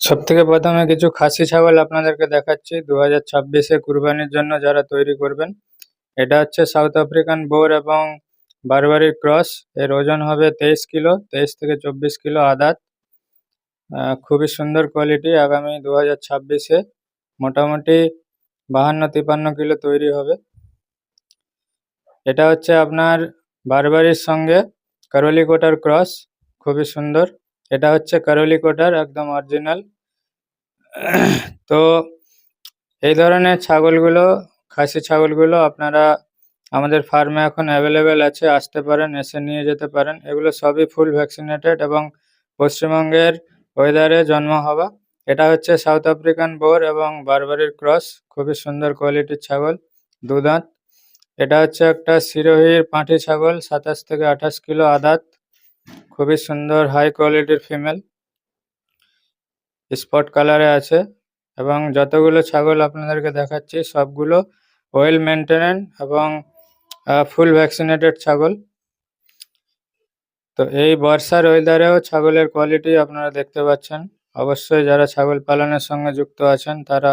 সবথেকে প্রথমে কিছু খাসি ছাগল আপনাদেরকে দেখাচ্ছি। দু হাজার ছাব্বিশে কুরবানির জন্য যারা তৈরি করবেন, এটা হচ্ছে সাউথ আফ্রিকান বোর এবং বারবারির ক্রস এর ওজন হবে তেইশ কিলো, তেইশ থেকে চব্বিশ কিলো আদাত। খুবই সুন্দর কোয়ালিটি আগামী দু হাজার ছাব্বিশে মোটামুটি বাহান্ন তিপান্ন কিলো তৈরি হবে। এটা হচ্ছে আপনার বারবারির সঙ্গে কারলি কোটার ক্রস খুবই সুন্দর। এটা হচ্ছে কারলি কোটার একদম অরিজিনাল তো এই ধরনের ছাগলগুলো, খাসি ছাগলগুলো আপনারা আমাদের ফার্মে এখন অ্যাভেলেবেল আছে, আসতে পারেন, এসে নিয়ে যেতে পারেন। এগুলো সবই ফুল ভ্যাকসিনেটেড এবং পশ্চিমবঙ্গের ওয়েদারে জন্ম হওয়া। এটা হচ্ছে সাউথ আফ্রিকান বোর এবং বারবারির ক্রস খুবই সুন্দর কোয়ালিটির ছাগল দুদাঁত এটা হচ্ছে একটা সিরোহির পাঁঠি ছাগল, সাতাশ থেকে আঠাশ কিলো আদাত। খুবই সুন্দর হাই কোয়ালিটির ফিমেল স্পট কালারে আছে এবং যতগুলো ছাগল আপনাদেরকে দেখাচ্ছি, সবগুলো ওয়েল মেনটেনেন এবং ফুল ভ্যাকসিনেটেড ছাগল। তো এই বর্ষার ওয়েদারেও ছাগলের কোয়ালিটি আপনারা দেখতে পাচ্ছেন। অবশ্যই যারা ছাগল পালনের সঙ্গে যুক্ত আছেন, তারা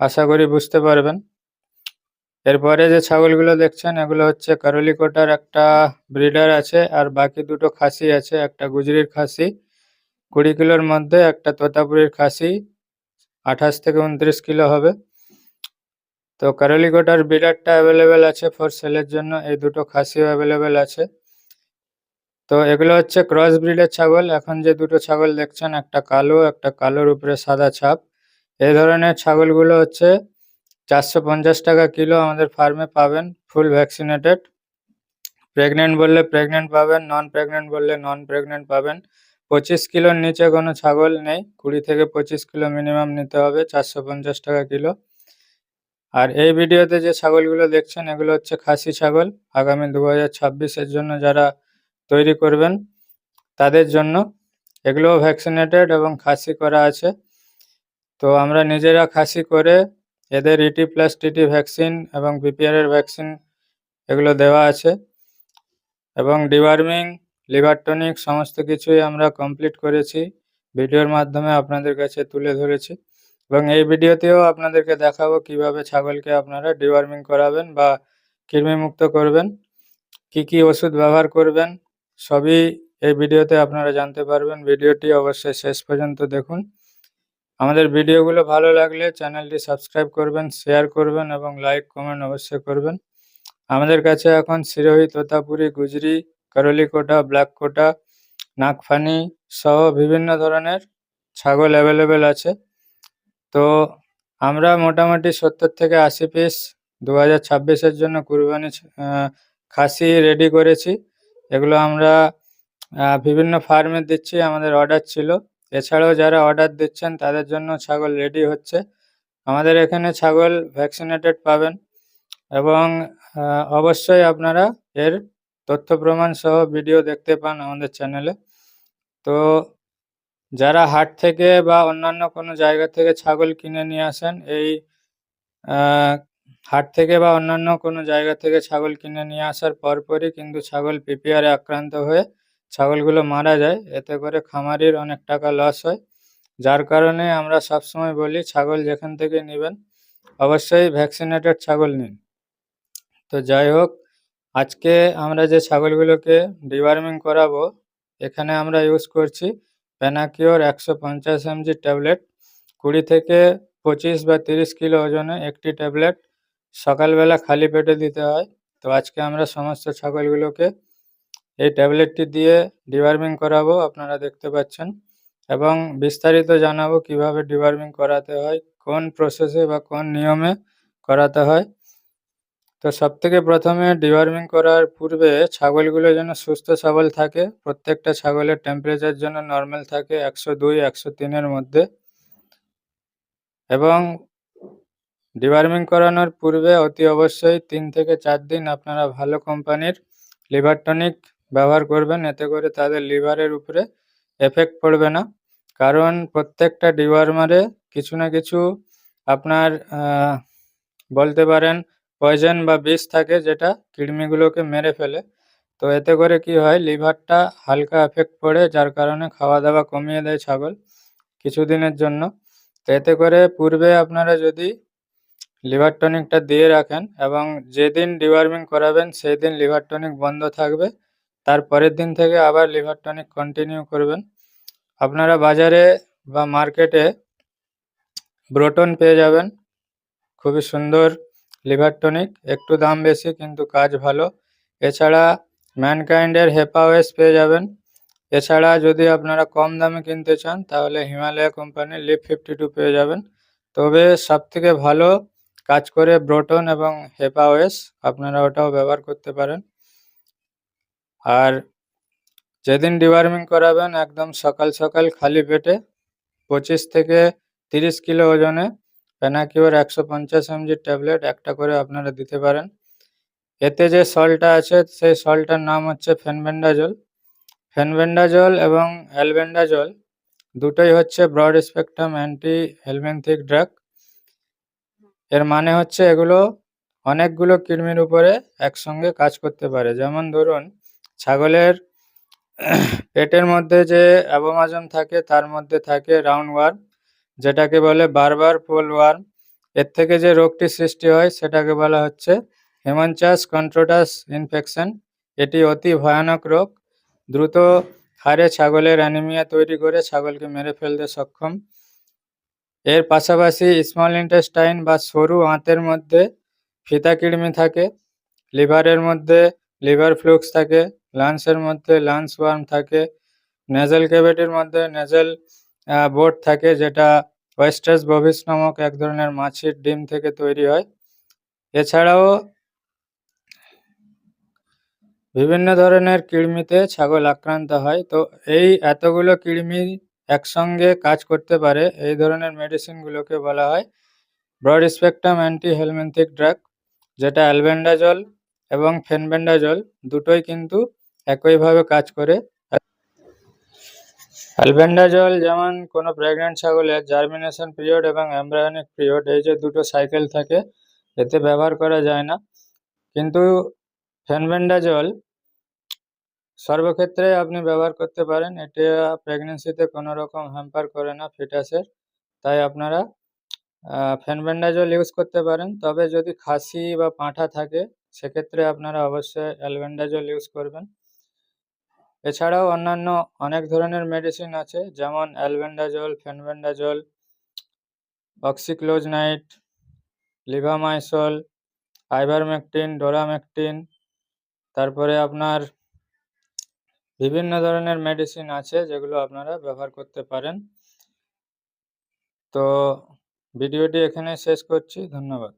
আশা করি বুঝতে পারবেন। এরপরে যে ছাগলগুলো দেখছেন, এগুলো হচ্ছে কারলিকোটার একটা ব্রিডার আছে আর বাকি দুটো খাসি আছে, একটা গুজরির খাসি, কুড়ি কিলোর মধ্যে, একটা তোতাপুরির খাসি, আঠাশ থেকে উনত্রিশ কিলো হবে। তো কারলিকোটার ব্রিডারটা অ্যাভেলেবেল আছে ফর সেলের জন্য, এই দুটো খাসিও অ্যাভেলেবেল আছে। তো এগুলো হচ্ছে ক্রস ব্রিডের ছাগল, এখন যে দুটো ছাগল দেখছেন, একটা কালো, একটা কালোর উপরে সাদা ছাপ। এই ধরনের ছাগলগুলো হচ্ছে চারশো পঞ্চাশ টাকা কিলো আমাদের ফার্মে পাবেন, ফুল ভ্যাকসিনেটেড প্রেগনেন্ট বললে প্রেগনেন্ট পাবেন নন প্রেগনেন্ট বললে নন প্রেগনেন্ট পাবেন। পঁচিশ কিলোর নিচে কোনো ছাগল নেই, কুড়ি থেকে পঁচিশ কিলো মিনিমাম নিতে হবে, চারশো পঞ্চাশ টাকা কিলো। আর এই ভিডিওতে যে ছাগলগুলো দেখছেন, এগুলো হচ্ছে খাসি ছাগল। আগামী দু হাজার ছাব্বিশের জন্য যারা তৈরি করবেন, তাদের জন্য। এগুলোও ভ্যাকসিনেটেড এবং খাসি করা আছে। তো আমরা নিজেরা খাসি করে এদের ইটি প্লাস টিটি ভ্যাকসিন এবং বিপিআর এর ভ্যাকসিন এগুলো দেওয়া আছে। এবং ডিওয়ার্মিং লিভার টনিক সমস্ত কিছুই আমরা কমপ্লিট করেছি। ভিডিওর মাধ্যমে আপনাদের কাছে তুলে ধরেছি। এবং এই ভিডিওতেও আপনাদেরকে দেখাবো কীভাবে ছাগলকে আপনারা ডিওয়ার্মিং করাবেন বা কৃমিমুক্ত করবেন, কি কি ওষুধ ব্যবহার করবেন, সবই এই ভিডিওতে আপনারা জানতে পারবেন। ভিডিওটি অবশ্যই শেষ পর্যন্ত দেখুন। আমাদের ভিডিওগুলো ভালো লাগলে চ্যানেলটি সাবস্ক্রাইব করবেন, শেয়ার করবেন এবং লাইক, কমেন্ট অবশ্যই করবেন। আমাদের কাছে এখন সিরোহি তোতাপুরি, গুজরি করলি কোটা ব্ল্যাক কোটা নাগফানি সহ বিভিন্ন ধরনের ছাগল অ্যাভেলেবেল আছে। তো আমরা মোটামুটি সত্তর থেকে আশি পিস দু হাজার ছাব্বিশের জন্য কুরবানি খাসি রেডি করেছি। এগুলো আমরা বিভিন্ন ফার্মে দিচ্ছি, আমাদের অর্ডার ছিল। এছাড়াও যারা অর্ডার দিচ্ছেন, তাদের জন্য ছাগল রেডি হচ্ছে। আমাদের এখানে ছাগল ভ্যাকসিনেটেড পাবেন এবং অবশ্যই আপনারা এর তথ্য প্রমাণ সহ ভিডিও দেখতে পান আমাদের চ্যানেলে তো যারা হাট থেকে বা অন্যান্য কোনো জায়গা থেকে ছাগল কিনে নিয়ে আসেন, এই হাট থেকে বা অন্যান্য কোনো জায়গা থেকে ছাগল কিনে নিয়ে আসার পরপরই কিন্তু ছাগল পিপিআরে আক্রান্ত হয়ে ছাগলগুলো মারা যায়, এতে করে খামারির অনেক টাকা লস হয়। যার কারণে আমরা সবসময় বলি, ছাগল যেখান থেকে নেবেন, অবশ্যই ভ্যাকসিনেটেড ছাগল নিন। তো যাই হোক, আজকে আমরা যে ছাগলগুলোকে ডিওয়ার্মিং করাবো, এখানে আমরা ইউজ করছি প্যানাকিওর একশো পঞ্চাশ এমজি ট্যাবলেট কুড়ি থেকে পঁচিশ বা তিরিশ কিলো ওজনে একটি ট্যাবলেট সকালবেলা খালি পেটে দিতে হয়। তো আজকে আমরা সমস্ত ছাগলগুলোকে এই ট্যাবলেটটি দিয়ে ডিওয়ার্মিং করাবো, আপনারা দেখতে পাচ্ছেন। এবং বিস্তারিত জানাব কীভাবে ডিওয়ার্মিং করাতে হয়, কোন প্রসেসে বা কোন নিয়মে করাতে হয়। তো সব থেকে প্রথমে ডিওয়ার্মিং করার পূর্বে ছাগলগুলো যেন সুস্থ সবল থাকে, প্রত্যেকটা ছাগলের টেম্পারেচার যেন নর্মাল থাকে একশো দুই, একশো তিনের মধ্যে। এবং ডিওয়ার্মিং করানোর পূর্বে অতি অবশ্যই তিন থেকে চার দিন আপনারা ভালো কোম্পানির লিভার টনিক ব্যবহার করবেন, এতে করে তাদের লিভারের উপরে এফেক্ট পড়বে না। কারণ প্রত্যেকটা ডিওয়ার্মারে কিছু না কিছু আপনার বলতে পারেন পয়জন বা বিষ থাকে যেটা কৃমিগুলোকে মেরে ফেলে। তো এতে করে কি হয় লিভারটা হালকা এফেক্ট পড়ে, যার কারণে খাওয়া দাওয়া কমিয়ে দেয় ছাগল কিছুদিনের জন্য। তো এতে করে পূর্বে আপনারা যদি লিভার টনিকটা দিয়ে রাখেন এবং যেদিন ডিওয়ার্মিং করাবেন সেই দিন লিভার টনিক বন্ধ থাকবে। তার পরের দিন থেকে আবার লিভার টনিক কন্টিনিউ করবেন। আপনারা বাজারে বা মার্কেটে ব্রোটন পেয়ে যাবেন। খুবই সুন্দর লিভার টনিক, একটু দাম বেশি কিন্তু কাজ ভালো। এছাড়া ম্যানকাইন্ডের হেপাওয়েস পেয়ে যাবেন। এছাড়া যদি আপনারা কম দামে কিনতে চান, তাহলে হিমালয়া কোম্পানির লিপ ফিফটি টু পেয়ে যাবেন। তবে সবথেকে ভালো কাজ করে ব্রোটন এবং হেপাওয়েস আপনারা ওটাও ব্যবহার করতে পারেন। আর যেদিন ডিওয়ার্মিং করাবেন, একদম সকাল সকাল খালি পেটে পঁচিশ থেকে তিরিশ কিলো ওজনে প্যানাকিওর একশো পঞ্চাশ এমজির ট্যাবলেট একটা করে আপনারা দিতে পারেন। এতে যে সলটা আছে, সেই সলটার নাম হচ্ছে ফেনবেন্ডাজল ফেনবেন্ডাজল এবং অ্যালবেন্ডাজল দুটোই হচ্ছে broad spectrum anti helminthic drug এর মানে হচ্ছে এগুলো অনেকগুলো কৃমির উপরে একসঙ্গে কাজ করতে পারে। যেমন ধরুন ছাগলের পেটের মধ্যে যে অ্যাবোমাজম থাকে, তার মধ্যে থাকে রাউন্ড ওয়ার্ম, যেটাকে বলে বারবার পোল ওয়ার্ম। এর থেকে যে রোগটি সৃষ্টি হয়, সেটাকে বলা হচ্ছে হেমানচাস কন্ট্রোটাস ইনফেকশন। এটি অতি ভয়ানক রোগ। দ্রুত হারে ছাগলের অ্যানিমিয়া তৈরি করে ছাগলকে মেরে ফেলতে সক্ষম। এর পাশাপাশি স্মল ইন্টেস্টাইন বা সরু আঁতের মধ্যে ফিতা কৃমি থাকে, লিভারের মধ্যে লিভার ফ্লুক্স থাকে লাংসের মধ্যে লাংস ওয়ার্ম থাকে নেজাল ক্যাভিটির মধ্যে নেজাল বোর্ড থাকে, যেটা ওয়েস্টার্স বভিস নামক এক ধরনের মাছির ডিম থেকে তৈরি হয়। এছাড়াও বিভিন্ন ধরনের কৃমিতে ছাগল আক্রান্ত হয়। তো এই এতগুলো কৃমি একসঙ্গে কাজ করতে পারে, এই ধরনের মেডিসিনগুলোকে বলা হয়। Broad spectrum anti helminthic drug যেটা অ্যালবেন্ডাজল এবং ফেনবেন্ডাজল দুটোই কিন্তু একইভাবে কাজ করে। অ্যালবেন্ডাজল যেমন কোনো প্রেগনেন্ট ছাগলের জার্মিনেশন পিরিয়ড এবং এমব্রায়োনিক পিরিয়ড এই যে দুটো সাইকেল থাকে, এতে ব্যবহার করা যায় না। কিন্তু ফেনবেন্ডাজল সর্বক্ষেত্রে আপনি ব্যবহার করতে পারেন। এটা প্রেগনেন্সিতে কোনো রকম হ্যাম্পার করে না ফিটাসের। তাই আপনারা ফেনবেন্ডাজল ইউজ করতে পারেন। তবে যদি খাসি বা পাঁঠা থাকে, সেক্ষেত্রে আপনারা অবশ্যই অ্যালবেন্ডাজল ইউজ করবেন। এছাড়াও অন্যান্য অনেক ধরনের মেডিসিন আছে, যেমন albendazole fenbendazole oxyclozanide levamisole ivermectin doramectin তারপরে আপনার বিভিন্ন ধরনের মেডিসিন আছে যেগুলো আপনারা ব্যবহার করতে পারেন। তো ভিডিওটি এখানে শেষ করছি, ধন্যবাদ।